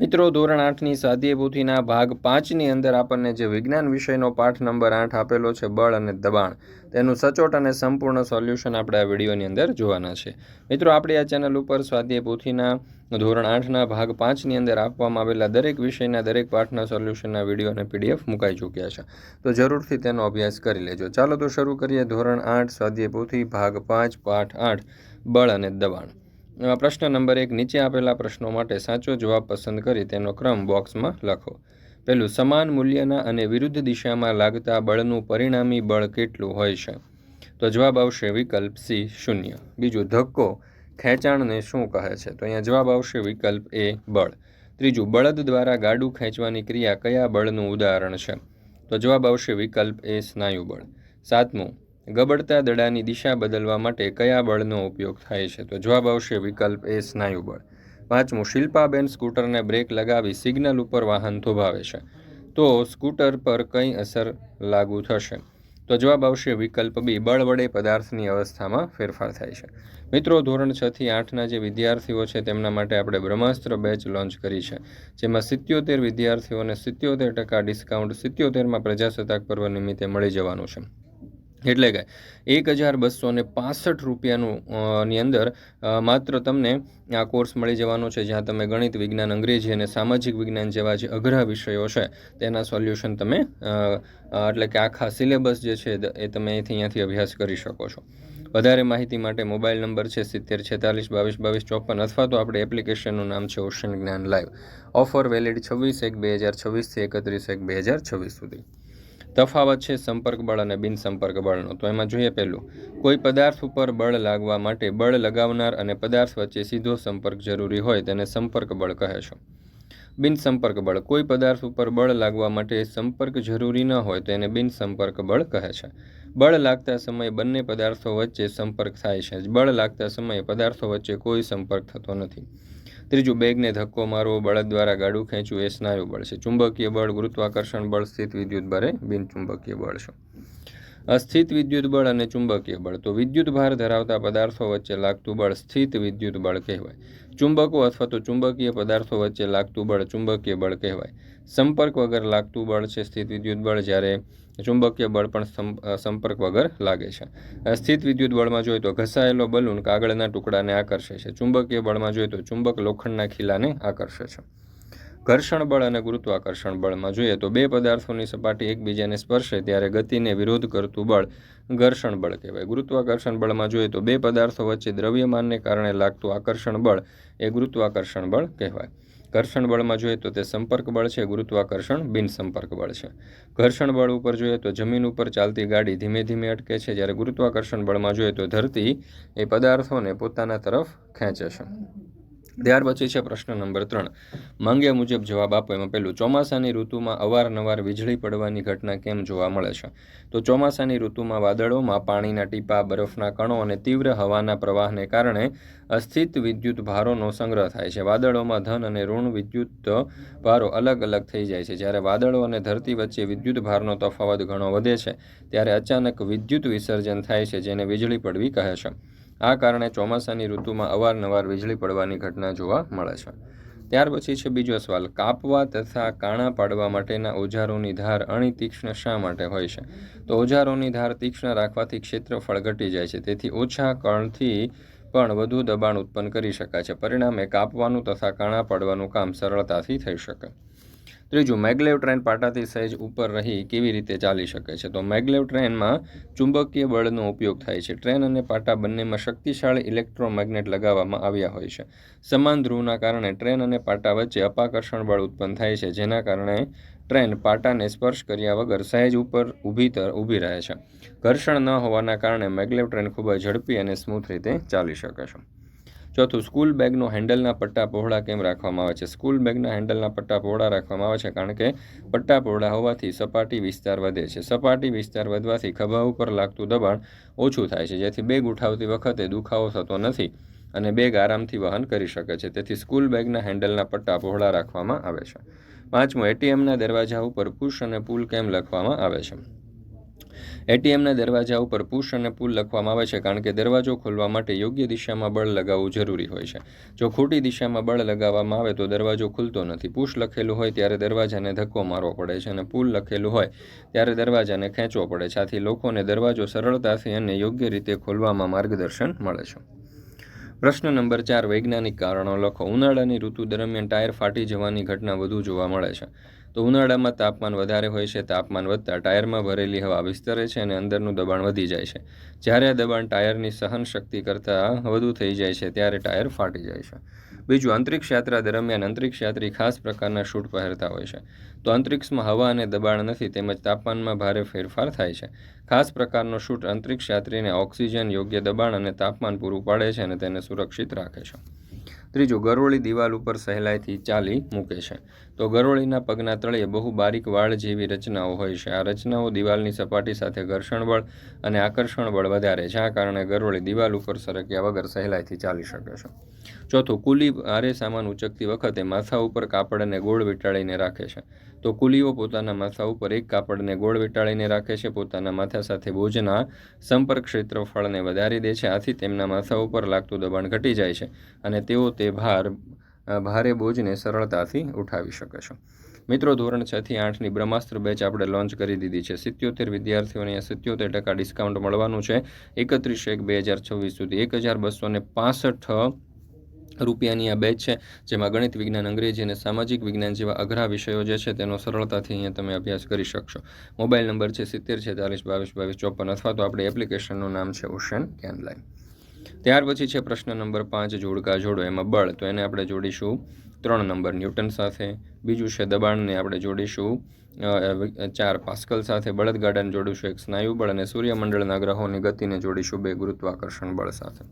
મિત્રો, ધોરણ આઠની સ્વાધ્યાય પોથીના ભાગ પાંચની અંદર આપણને જે વિજ્ઞાન વિષયનો પાઠ નંબર આઠ આપેલો છે, બળ અને દબાણ, તેનું સચોટ અને સંપૂર્ણ સોલ્યુશન આપણે આ વિડીયોની અંદર જોવાના છે. મિત્રો, આપણી આ ચેનલ ઉપર સ્વાધ્યાય પોથીના ધોરણ આઠના ભાગ પાંચની અંદર આપવામાં આવેલા દરેક વિષયના, દરેક પાઠના સોલ્યુશનના વીડિયો અને પીડીએફ મુકાઈ ચૂક્યા છે. તો જરૂરથી તેનો અભ્યાસ કરી લેજો. ચાલો તો શરૂ કરીએ. ધોરણ આઠ સ્વાધ્યાય પોથી ભાગ પાંચ, પાઠ આઠ, બળ અને દબાણ. અ, પ્રશ્ન નંબર એક નીચે આપેલા પ્રશ્નો માટે સાચો જવાબ પસંદ કરી તેનો ક્રમ બોક્સમાં લખો. પહેલું સમાન મૂલ્યના અને વિરુદ્ધ દિશામાં લાગતા બળનું પરિણામી બળ કેટલું હોય છે? તો જવાબ આવશે વિકલ્પ સી શૂન્ય. બીજું ધક્કો ખેંચાણને શું કહે છે? તો અહીંયા જવાબ આવશે વિકલ્પ એ બળ. ત્રીજું બળદ દ્વારા ગાડું ખેંચવાની ક્રિયા કયા બળનું ઉદાહરણ છે? તો જવાબ આવશે વિકલ્પ એ સ્નાયુ બળ સાતમું ગબડતા દડાની દિશા બદલવા માટે કયા બળનો ઉપયોગ થાય છે? તો જવાબ આવશે વિકલ્પ એ સ્નાયુ બળ. પાંચમું, શિલ્પાબેન સ્કૂટરને બ્રેક લગાવી સિગ્નલ ઉપર વાહન થોભાવે છે. તો સ્કૂટર પર કઈ અસર લાગુ થશે? તો જવાબ આવશે વિકલ્પ બી, બળ વડે પદાર્થની અવસ્થામાં ફેરફાર થાય છે. મિત્રો, ધોરણ છ થી આઠના જે વિદ્યાર્થીઓ છે, તેમના માટે આપણે બ્રહ્માસ્ત્ર બેચ લોન્ચ કરી છે. જેમાં સિત્યોતેર વિદ્યાર્થીઓને સિત્યોતેર ટકા ડિસ્કાઉન્ટ, સિત્યોતેરમાં પ્રજાસત્તાક પર્વ નિમિત્તે મળી જવાનું છે. એટલે કે એક હજાર બસો ને પાસઠ રૂપિયાનું ની અંદર માત્ર તમને આ કોર્સ મળી જવાનો છે, જ્યાં તમે ગણિત વિજ્ઞાન, અંગ્રેજી અને સામાજિક વિજ્ઞાન જેવા જે અઘરા વિષયો છે, તેના સોલ્યુશન તમે એટલે કે આખા સિલેબસ જે છે એ તમે અહીંથી અહીંયાથી અભ્યાસ કરી શકો છો. વધારે માહિતી માટે મોબાઈલ નંબર છે, સિત્તેર, છેતાલીસ, બાવીસ બાવીસ, ચોપન, અથવા તો આપણે એપ્લિકેશનનું નામ છે, ઓશન જ્ઞાન લાઈવ. ઓફર વેલિડ છવ્વીસ એક બે હજાર છવ્વીસથી એકત્રીસ એક બે હજાર છવ્વીસ સુધી. તફાવત છે સંપર્ક બળ અને બિનસંપર્ક બળનો. તો એમાં જોઈએ પહેલું, કોઈ પદાર્થ ઉપર બળ લાગવા માટે બળ લગાવનાર અને પદાર્થ વચ્ચે સીધો સંપર્ક જરૂરી હોય તેને સંપર્ક બળ કહે છે. બિનસંપર્ક બળ, કોઈ પદાર્થ ઉપર બળ લાગવા માટે સંપર્ક જરૂરી ન હોય તેને એને બિનસંપર્ક બળ કહે છે. બળ લાગતા સમયે બંને પદાર્થો વચ્ચે સંપર્ક થાય છે. બળ લાગતા સમયે પદાર્થો વચ્ચે કોઈ સંપર્ક થતો નથી. ત્રીજું, બેગને ધક્કો મારવો, બળદ દ્વારા ગાડું ખેંચવું, એ સ્નાયુ બળ છે. ચુંબકીય બળ, ગુરુત્વાકર્ષણ બળ, સ્થિત વિદ્યુત ભારે બિનચુંબકીય બળ છે. અસ્થિત વિદ્યુત બળ અને ચુંબકીય બળ. તો વિદ્યુત ભાર ધરાવતા પદાર્થો વચ્ચે લાગતું બળ સ્થિત વિદ્યુત બળ કહેવાય. ચુંબકો અથવા તો ચુંબકીય પદાર્થો વચ્ચે લાગતું બળ ચુંબકીય બળ કહેવાય. સંપર્ક વગર લાગતું બળ છે સ્થિત વિદ્યુત બળ, જ્યારે ચુંબકીય બળ પણ સંપર્ક વગર લાગે છે. સ્થિત વિદ્યુત બળમાં જોઈએ તો ઘસાયેલો બલૂન કાગળના ટુકડાને આકર્ષે છે. ચુંબકીય બળમાં જોઈએ તો ચુંબક લોખંડના ખીલાને આકર્ષે છે. ઘર્ષણ બળ અને ગુરુત્વાકર્ષણ બળમાં જોઈએ તો બે પદાર્થોની સપાટી એકબીજાને સ્પર્શે ત્યારે ગતિને વિરોધ કરતું બળ ઘર્ષણ બળ કહેવાય. ગુરુત્વાકર્ષણ બળમાં જોઈએ તો બે પદાર્થો વચ્ચે દ્રવ્યમાનને કારણે લાગતું આકર્ષણ બળ એ ગુરુત્વાકર્ષણ બળ કહેવાય. ઘર્ષણ બળમાં જોઈએ તો તે સંપર્ક બળ છે, ગુરુત્વાકર્ષણ બિન સંપર્ક બળ છે. ઘર્ષણ બળ ઉપર જોઈએ તો જમીન ઉપર ચાલતી ગાડી ધીમે ધીમે અટકે છે, જ્યારે ગુરુત્વાકર્ષણ બળમાં જોઈએ તો ધરતી એ પદાર્થોને પોતાના તરફ ખેંચે છે. ત્યાર પછી છે પ્રશ્ન નંબર ત્રણ. માંગ્યા મુજબ જવાબ આપો. એમાં પહેલું, ચોમાસાની ઋતુમાં અવારનવાર વીજળી પડવાની ઘટના કેમ જોવા મળે છે? તો ચોમાસાની ઋતુમાં વાદળોમાં પાણીના ટીપા, બરફના કણો અને તીવ્ર હવાના પ્રવાહને કારણે અસ્થિત વિદ્યુત ભારોનો સંગ્રહ થાય છે. વાદળોમાં ધન અને ઋણ વિદ્યુત ભારો અલગ અલગ થઈ જાય છે. જ્યારે વાદળો અને ધરતી વચ્ચે વિદ્યુત ભારનો તફાવત ઘણો વધે છે, ત્યારે અચાનક વિદ્યુત વિસર્જન થાય છે, જેને વીજળી પડવી કહે છે. આ કારણે ચોમાસાની ઋતુમાં અવારનવાર વીજળી પડવાની ઘટના જોવા મળે છે. ત્યાર પછી છે બીજો સવાલ, કાપવા તથા કાણા પાડવા માટેના ઓજારોની ધાર અણિતીક્ષ્ણ શા માટે હોય છે? તો ઓજારોની ધાર તીક્ષ્ણ રાખવાથી ક્ષેત્રફળ ઘટી જાય છે, તેથી ઓછા કણથી પણ વધુ દબાણ ઉત્પન્ન કરી શકાય છે. પરિણામે કાપવાનું તથા કાણા પાડવાનું કામ સરળતાથી થઈ શકે. ત્રીજું, મેગ્લેવ ટ્રેન પાટાથી સહેજ ઉપર રહી કેવી રીતે ચાલી શકે છે? તો મેગ્લેવ ટ્રેનમાં ચુંબકીય બળનો ઉપયોગ થાય છે. ટ્રેન અને પાટા બંનેમાં શક્તિશાળી ઇલેક્ટ્રોમેગ્નેટ લગાવવામાં આવ્યા હોય છે. સમાન ધ્રુવના કારણે ટ્રેન અને પાટા વચ્ચે અપાકર્ષણ બળ ઉત્પન્ન થાય છે, જેના કારણે ટ્રેન પાટાને સ્પર્શ કર્યા વગર સહેજ ઉપર ઊભી ઊભી રહે છે. ઘર્ષણ ન હોવાના કારણે મેગ્લેવ ટ્રેન ખૂબ જ ઝડપી અને સ્મૂથ રીતે ચાલી શકે છે. ચોથું, સ્કૂલ બેગનો હેન્ડલના પટ્ટા પહોળા કેમ રાખવામાં આવે છે? સ્કૂલ બેગના હેન્ડલના પટ્ટા પહોળા રાખવામાં આવે છે કારણ કે પટ્ટા પહોળા હોવાથી સપાટી વિસ્તાર વધે છે. સપાટી વિસ્તાર વધવાથી ખભા ઉપર લાગતું દબાણ ઓછું થાય છે, જેથી બેગ ઉઠાવતી વખતે દુખાવો થતો નથી અને બેગ આરામથી વહન કરી શકે છે. તેથી સ્કૂલ બેગના હેન્ડલના પટ્ટા પહોળા રાખવામાં આવે છે. પાંચમું, એટીએમના દરવાજા ઉપર પુશ અને પુલ કેમ લખવામાં આવે છે? એટીએમના દરવાજા ઉપર પુશ અને પુલ લખવામાં આવે છે, કારણ કે દરવાજો ખોલવા માટે યોગ્ય દિશામાં બળ લગાવવું જરૂરી હોય છે. જો ખોટી દિશામાં બળ લગાવવામાં આવે તો દરવાજો ખુલતો નથી. પુશ લખેલું હોય ત્યારે દરવાજાને ધક્કો મારવો પડે છે અને પુલ લખેલું હોય ત્યારે દરવાજાને ખેંચવો પડે છે. આથી લોકોને દરવાજો સરળતાથી અને યોગ્ય રીતે ખોલવામાં માર્ગદર્શન મળે છે. પ્રશ્ન નંબર ચાર, વૈજ્ઞાનિક કારણો. લખો, ઉનાળાની ઋતુ દરમિયાન ટાયર ફાટી જવાની ઘટના વધુ જોવા મળે છે. તો ઉનાળામાં તાપમાન વધારે હોય છે, તાપમાન વધતા ટાયરમાં ભરેલી હવા વિસ્તરે છે અને અંદરનું દબાણ વધી જાય છે. જ્યારે આ દબાણ ટાયરની સહન શક્તિ કરતાં વધુ થઈ જાય છે, ત્યારે ટાયર ફાટી જાય છે. બીજું અંતરિક્ષ યાત્રા દરમિયાન અંતરિક્ષ યાત્રી ખાસ પ્રકારના શૂટ પહેરતા હોય છે. તો અંતરિક્ષમાં હવા અને દબાણ નથી, તેમજ તાપમાનમાં ભારે ફેરફાર થાય છે. ખાસ પ્રકારનો શૂટ અંતરિક્ષ યાત્રીને ઓક્સિજન, યોગ્ય દબાણ અને તાપમાન પૂરું પાડે છે અને તેને સુરક્ષિત રાખે છે. ત્રીજું, ગરોળી દિવાલ ઉપર સહેલાઈથી ચાલી મૂકે છે. તો ગરોળીના પગના તળિયે બહુ બારીક વાળ જેવી રચનાઓ હોય છે. આ રચનાઓ દિવાલની સપાટી સાથે ઘર્ષણ બળ અને આકર્ષણ બળ વધારે છે. આ કારણે ગરોળી દિવાલ ઉપર સરક્યા વગર સહેલાઈથી ચાલી શકે છે. ચોથું, કુલી ભારે સામાન ઉચકતી વખતે માથા ઉપર કાપડને ગોળ વીંટાળીને રાખે છે. તો કુલીઓ પોતાના માથા ઉપર એક કાપડને ગોળ વીંટાળીને રાખે છે. પોતાના માથા સાથે બોજના સંપર્ક ક્ષેત્રફળને વધારી દે છે. આથી તેમના માથા ઉપર લાગતું દબાણ ઘટી જાય છે અને તેઓ તે ભાર ભારે બોજને સરળતાથી ઉઠાવી શકે છે. મિત્રો, ધોરણ છ થી આઠની બ્રહ્માસ્ત્ર બેચ આપણે લોન્ચ કરી દીધી છે. સિત્યોતેર વિદ્યાર્થીઓને સિત્યોતેર ટકા ડિસ્કાઉન્ટ મળવાનું છે. એકત્રીસ એક બે હજાર છવ્વીસ સુધી એક હજાર બસો ને પાસઠ રૂપિયાની આ બેચ છે, જેમાં ગણિત વિજ્ઞાન, અંગ્રેજી અને સામાજિક વિજ્ઞાન જેવા અઘરા વિષયો જે છે તેનો સરળતાથી અહીંયા તમે અભ્યાસ કરી શકશો. મોબાઈલ નંબર છે સિત્તેર છેતાલીસ બાવીસ બાવીસ ચોપન અથવા તો આપણી એપ્લિકેશનનું નામ છે ઓશન કેનલાઇન ત્યાર પછી છે પ્રશ્ન નંબર પાંચ, જોડકા જોડો. એમાં બળ, તો એને આપણે જોડીશું ત્રણ નંબર ન્યૂટન સાથે. બીજું છે દબાણને આપણે જોડીશું ચાર પાસ્કલ સાથે. બળદગાડાને જોડીશું એક સ્નાયુ બળ અને સૂર્યમંડળના ગ્રહોની ગતિને જોડીશું બે ગુરુત્વાકર્ષણ બળ સાથે.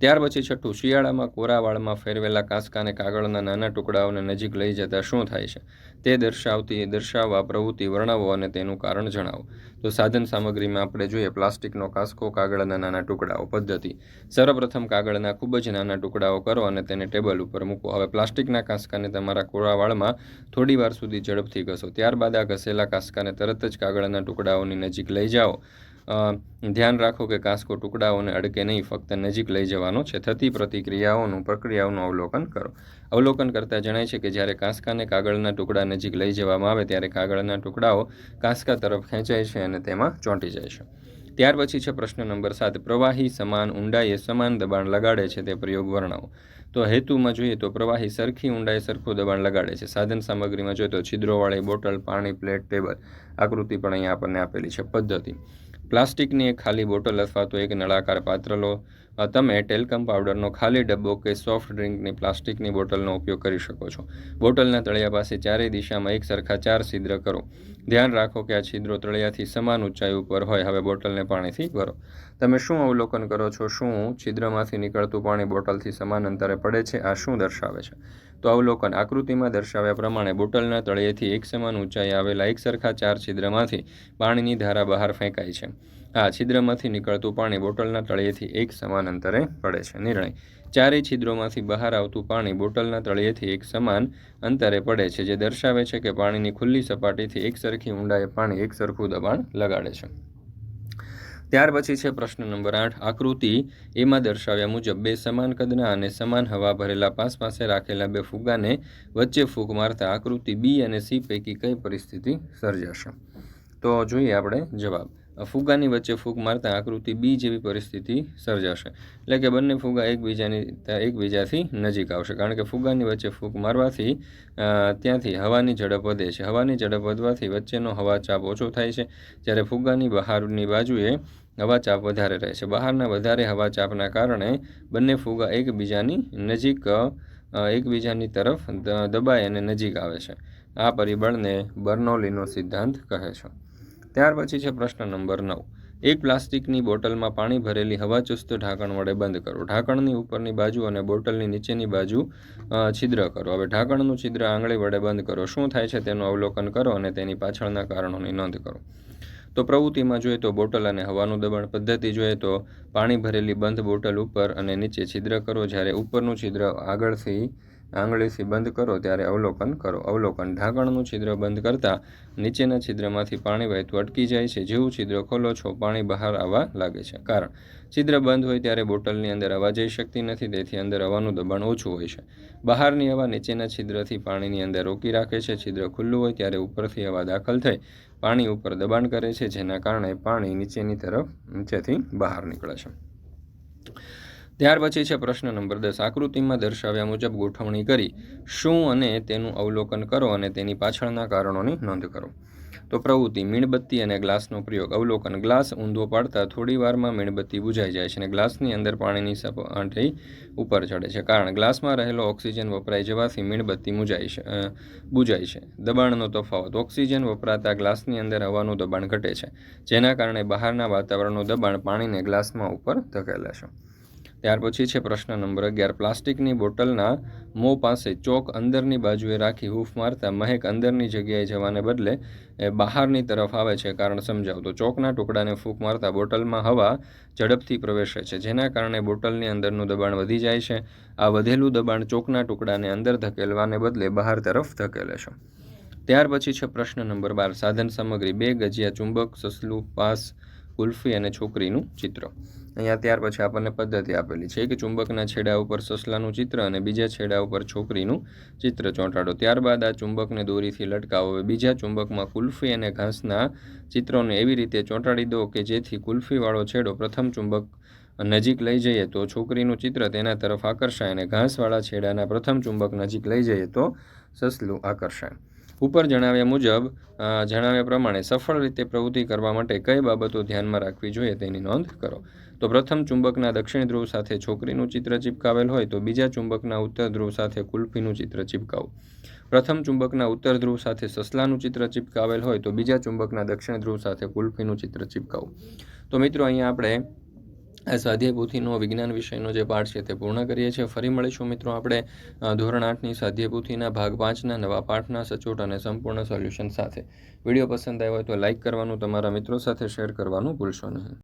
ત્યાર પછી છઠ્ઠું શિયાળામાં કોરાવાળમાં ફેરવેલા કાંસકા અને કાગળના નાના ટુકડાઓને નજીક લઈ જતા શું થાય છે? તે દર્શાવતી, દર્શાવવા, પ્રવૃત્તિ વર્ણવો અને તેનું કારણ જણાવો. તો સાધન સામગ્રીમાં આપણે જોઈએ પ્લાસ્ટિકનો કાંસકો, કાગળના નાના ટુકડાઓ. પદ્ધતિ. સર્વપ્રથમ કાગળના ખૂબ જ નાના ટુકડાઓ કરો અને તેને ટેબલ ઉપર મૂકો. હવે પ્લાસ્ટિકના કાંસકાને તમારા કોરાવાળમાં થોડી વાર સુધી ઝડપથી ઘસો. ત્યારબાદ આ ઘસેલા કાંસકાને તરત જ કાગળના ટુકડાઓની નજીક લઈ જાઓ. ધ્યાન રાખો કે કાંસકો ટુકડાઓને અડકે નહીં, ફક્ત નજીક લઈ જવાનો છે. થતી પ્રતિક્રિયાઓનું પ્રક્રિયાઓનું અવલોકન કરો. અવલોકન કરતાં જણાય છે કે જ્યારે કાંસકાને કાગળના ટુકડા નજીક લઈ જવામાં આવે, ત્યારે કાગળના ટુકડાઓ કાંસકા તરફ ખેંચાય છે અને તેમાં ચોંટી જાય છે. ત્યાર પછી છે પ્રશ્ન નંબર સાત. પ્રવાહી સમાન ઊંડાઈએ સમાન દબાણ લગાડે છે તે પ્રયોગ વર્ણવો. તો હેતુમાં જોઈએ તો પ્રવાહી સરખી ઊંડાઈ સરખું દબાણ લગાડે છે. સાધન સામગ્રીમાં જોઈએ તો છિદ્રોવાળી બોટલ, પાણી, પ્લેટ, ટેબલ આકૃતિ પણ અહીંયા આપણને આપેલી છે. પદ્ધતિ. પ્લાસ્ટિકની એક ખાલી બોટલ અથવા તો એક નળાકાર પાત્ર લો. તમે ટેલ્કમ પાવડરનો ખાલી ડબ્બો કે સોફ્ટ ડ્રિંકની પ્લાસ્ટિકની બોટલનો ઉપયોગ કરી શકો છો. બોટલના તળિયા પાસે ચારેય દિશામાં એક સરખા ચાર છિદ્ર કરો. ધ્યાન રાખો કે આ છિદ્રો તળિયાથી સમાન ઊંચાઈ ઉપર હોય. હવે બોટલને પાણીથી ભરો. તમે શું અવલોકન કરો છો? શું છિદ્રમાંથી નીકળતું પાણી બોટલથી સમાન અંતરે પડે છે? આ શું દર્શાવે છે? તો અવલોકન આકૃતિમાં દર્શાવ્યા પ્રમાણે બોટલના તળિયેથી એક સમાન ઊંચાઈ આવેલા એક સરખા ચાર છિદ્રમાંથી પાણીની ધારા બહાર ફેંકાય છે. આ છિદ્રમાંથી નીકળતું પાણી બોટલના તળિયેથી એક સમાન અંતરે પડે છે. નિર્ણય. ચારેય છિદ્રોમાંથી બહાર આવતું પાણી બોટલના તળિયેથી એક સમાન અંતરે પડે છે, જે દર્શાવે છે કે પાણીની ખુલ્લી સપાટીથી એક સરખી ઊંડાઈએ પાણી એક સરખું દબાણ લગાડે છે. ત્યાર પછી છે પ્રશ્ન નંબર આઠ. આકૃતિ એમાં દર્શાવ્યા મુજબ બે સમાન કદના અને સમાન હવા ભરેલા પાસ પાસે રાખેલા બે ફુગાને વચ્ચે ફૂંક મારતા આકૃતિ બી અને સી પૈકી કઈ પરિસ્થિતિ સર્જાશે? તો જોઈએ આપણે જવાબ. ફુગ્ગાની વચ્ચે ફૂગ મારતા આકૃતિ બી જેવી પરિસ્થિતિ સર્જાશે. એટલે કે બંને ફુગ્ગા એકબીજાની એકબીજાથી નજીક આવશે. કારણ કે ફુગ્ગાની વચ્ચે ફૂગ મારવાથી ત્યાંથી હવાની ઝડપ વધે છે. હવાની ઝડપ વધવાથી વચ્ચેનો હવાચાપ ઓછો થાય છે. જ્યારે ફુગ્ગાની બહારની બાજુએ હવાચાપ વધારે રહે છે. બહારના વધારે હવાચાપના કારણે બંને ફુગ્ગા એકબીજાની નજીક એકબીજાની તરફ દબાય અને નજીક આવે છે. આ પરિબળને બર્નોલીનો સિદ્ધાંત કહે છે. ત્યાર પછી છે પ્રશ્ન નંબર નવ. એક પ્લાસ્ટિકની બોટલમાં પાણી ભરેલી હવાચુસ્ત ઢાંકણ વડે બંધ કરો. ઢાંકણની ઉપરની બાજુ અને બોટલની નીચેની બાજુ છિદ્ર કરો. હવે ઢાંકણનું છિદ્ર આંગળી વડે બંધ કરો. શું થાય છે તેનું અવલોકન કરો અને તેની પાછળના કારણોની નોંધ કરો. તો પ્રવૃત્તિમાં જોઈએ તો બોટલ અને હવાનું દબાણ પદ્ધતિ જોઈએ તો પાણી ભરેલી બંધ બોટલ ઉપર અને નીચે છિદ્ર કરો. જ્યારે ઉપરનું છિદ્ર આગળથી આંગળીથી બંધ કરો ત્યારે અવલોકન કરો. અવલોકન ઢાંકણનું છિદ્ર બંધ કરતાં નીચેના છિદ્રમાંથી પાણી વહેતું અટકી જાય છે. જેવું છિદ્ર ખોલો છો, પાણી બહાર આવવા લાગે છે. કારણ, છિદ્ર બંધ હોય ત્યારે બોટલની અંદર હવા જઈ શકતી નથી, તેથી અંદર હવાનું દબાણ ઓછું હોય છે. બહારની હવા નીચેના છિદ્રથી પાણીની અંદર રોકી રાખે છે. છિદ્ર ખુલ્લું હોય ત્યારે ઉપરથી હવા દાખલ થઈ પાણી ઉપર દબાણ કરે છે, જેના કારણે પાણી નીચેની તરફ, નીચેથી બહાર નીકળે છે. ત્યાર પછી છે પ્રશ્ન નંબર દસ. આકૃતિમાં દર્શાવ્યા મુજબ ગોઠવણી કરી શું અને તેનું અવલોકન કરો અને તેની પાછળના કારણોની નોંધ કરો. તો પ્રવૃત્તિ, મીણબત્તી અને ગ્લાસનો પ્રયોગ. અવલોકન, ગ્લાસ ઊંધો પાડતા થોડી વારમાં મીણબત્તી બુજાઈ જાય છે અને ગ્લાસની અંદર પાણીની સપાટી ઉપર ચડે છે. કારણ ગ્લાસમાં રહેલો ઓક્સિજન વપરાઈ જવાથી મીણબત્તી મુજાય છે બુજાય છે. દબાણનો તફાવત. ઓક્સિજન વપરાતા ગ્લાસની અંદર હવાનું દબાણ ઘટે છે, જેના કારણે બહારના વાતાવરણનું દબાણ પાણીને ગ્લાસમાં ઉપર ધકેલે છે. ત્યાર પછી છે પ્રશ્ન નંબર અગિયાર. પ્લાસ્ટિકની બોટલના મોં પાસે ચોક અંદરની બાજુએ રાખી હૂફ મારતા મહેક અંદરની જગ્યાએ જવાને બદલે એ બહારની તરફ આવે છે કારણ સમજાવ. તો ચોકના ટુકડાને ફૂંક મારતા બોટલમાં હવા ઝડપથી પ્રવેશે છે, જેના કારણે બોટલની અંદરનું દબાણ વધી જાય છે. આ વધેલું દબાણ ચોકના ટુકડાને અંદર ધકેલવાને બદલે બહાર તરફ ધકેલે છે. ત્યાર પછી છે પ્રશ્ન નંબર બાર. સાધન સામગ્રી, બે ગજિયા ચુંબક, સસલું, પાસ કુલ્ફી અને છોકરીનું ચિત્ર. અહીંયા ત્યાર પછી આપણને પદ્ધતિ આપેલી છે કે ચુંબકના છેડા ઉપર સસલાનું ચિત્ર અને બીજા છેડા ઉપર છોકરીનું ચિત્ર ચોંટાડો. ત્યારબાદ આ ચુંબકને દોરીથી લટકાવો. હવે બીજા ચુંબકમાં કુલ્ફી અને ઘાસના ચિત્રોને એવી રીતે ચોંટાડી દો કે જેથી કુલ્ફીવાળો છેડો પ્રથમ ચુંબક નજીક લઈ જઈએ તો છોકરીનું ચિત્ર તેના તરફ આકર્ષાય અને ઘાસવાળા છેડાના પ્રથમ ચુંબક નજીક લઈ જઈએ તો સસલું આકર્ષાય. ઉપર જણાવ્યા મુજબ જણાવ્યા પ્રમાણે સફળ રીતે પ્રવૃત્તિ કરવા માટે કઈ બાબતો ધ્યાનમાં રાખવી જોઈએ તેની નોંધ કરો. તો પ્રથમ, ચુંબકના દક્ષિણ ધ્રુવ સાથે છોકરીનું ચિત્ર ચિપકાવેલ હોય તો બીજા ચુંબકના ઉત્તર ધ્રુવ સાથે કુલ્ફીનું ચિત્ર ચિપકાવો. પ્રથમ, ચુંબકના ઉત્તર ધ્રુવ સાથે સસલાનું ચિત્ર ચિપકાવેલ હોય તો બીજા ચુંબકના દક્ષિણ ધ્રુવ સાથે કુલ્ફીનું ચિત્ર ચિપકાવો. તો મિત્રો, અહીંયા આપણે સ્વાધ્યાય પોથીનો વિજ્ઞાન વિષયનો જે પાઠ છે તે પૂર્ણ કરીએ છીએ. ફરી મળીશું મિત્રો આપણે ધોરણ આઠની સ્વાધ્યાય ભાગ પાંચના નવા પાઠના સચોટ અને સંપૂર્ણ સોલ્યુશન સાથે. વીડિયો પસંદ આવ્યો હોય તો લાઇક કરવાનું, તમારા મિત્રો સાથે શેર કરવાનું ભૂલશો નહીં.